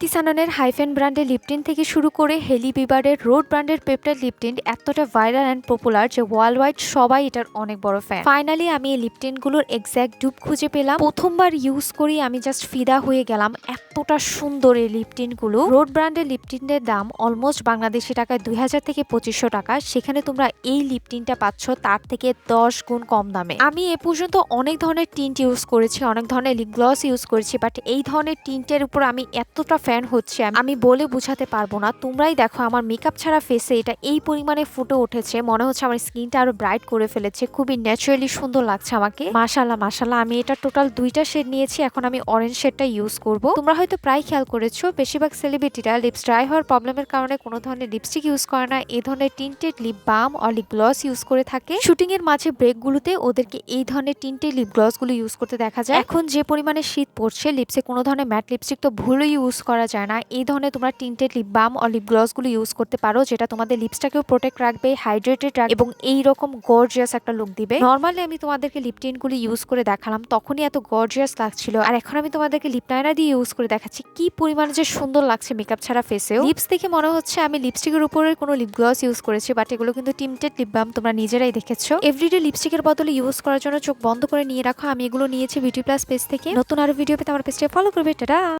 কৃতি সাননের হাইফেন ব্র্যান্ডের লিপটিন থেকে শুরু করে হেলি বিবারের রোড ব্র্যান্ডের পেপটাইড লিপটিন এতটা ভাইরাল অ্যান্ড পপুলার যে ওয়ার্ল্ড ওয়াইড সবাই এটার অনেক বড় ফ্যান ফাইনালি আমি এই লিপটিনগুলোর এক্স্যাক্ট ডুব খুঁজে পেলাম। প্রথমবার ইউজ করি আমি জাস্ট ফিদা হয়ে গেলাম এতটা সুন্দর এই লিপটিনগুলো রোড ব্র্যান্ডের লিপটিনের দাম অলমোস্ট বাংলাদেশি টাকায় দুই হাজার থেকে পঁচিশশো টাকা। সেখানে তোমরা এই লিপটিনটা পাচ্ছ, তার থেকে দশ গুণ কম দামে। আমি এ পর্যন্ত অনেক ধরনের টিন্ট ইউজ করেছি, অনেক ধরনের লিপ গ্লস ইউজ করেছি বাট এই ধরনের টিন্টের উপর আমি এতটা ফ্যান হচ্ছে আমি- বলে বোঝাতে পারব না। তোমরাই দেখো আমার মেকআপ ছাড়া ফেসে এটা এই পরিমাণে ফুটে উঠেছে। মনে হচ্ছে আমার স্কিনটা আরও ব্রাইট করে ফেলেছে। খুবই ন্যাচারালি সুন্দর লাগছে আমাকে। মাশাল্লাহ মাশাল্লাহ আমি এটা টোটাল দুইটা শেড নিয়েছি। এখন আমি অরেঞ্জ শেডটা ইউজ করব। তোমরা হয়তো প্রায় খেয়াল করেছ, বেশিরভাগ সেলিব্রিটিরা লিপস ড্রাই হওয়ার প্রবলেমের কারণে কোনো ধরনের লিপস্টিক ইউজ করে না। এই ধরনের টিন্টেড লিপ বাম আর লিপ গ্লস ইউজ করে থাকে। শুটিং এর মাঝে ব্রেকগুলোতে ওদেরকে এই ধরনের টিন্টেড লিপ গ্লসগুলো ইউজ করতে দেখা যায়। এখন যে পরিমাণে শীত পড়ছে লিপসে কোনো ধরনের ম্যাট লিপস্টিক তো ভুলই ইউজ করা যায় না। এই ধরনের তোমরা টিন্টেড লিপ বাম আর লিপ গ্লসগুলো ইউজ করতে পারো, যেটা তোমাদের লিপসটাকেও প্রোটেক্ট রাখবে হাইড্রেটেড রাখবে এবং এই রকম গর্জিয়াস একটা লুক দিবে। নর্মালি আমি তোমাদেরকে লিপ টিনগুলো ইউজ করে দেখালাম, তখনই এত গর্জিয়াস লাগছিল। আর এখন আমি তোমাদেরকে লিপ লাইনার দিয়ে ইউজ করে দেখাচ্ছি, কি পরিমাণে যে সুন্দর লাগছে মেকআপ ছাড়া ফেসেও লিপস দেখে মনে হচ্ছে আমি লিপস্টিকের উপরে কোনো লিপ গ্লস ইউজ করেছি বাট এগুলো কিন্তু টিন্টেড লিপ বাম তোমরা নিজেরাই দেখেছ। এভরিডে লিপস্টিকের বদলে ইউজ করার জন্য চোখ বন্ধ করে নিয়ে রাখো। আমি এগুলো নিয়েছি বিউটি প্লাস পেজ থেকে। নতুন আরও ভিডিও পেতে আমার পেজটা ফলো করবে। টাটা!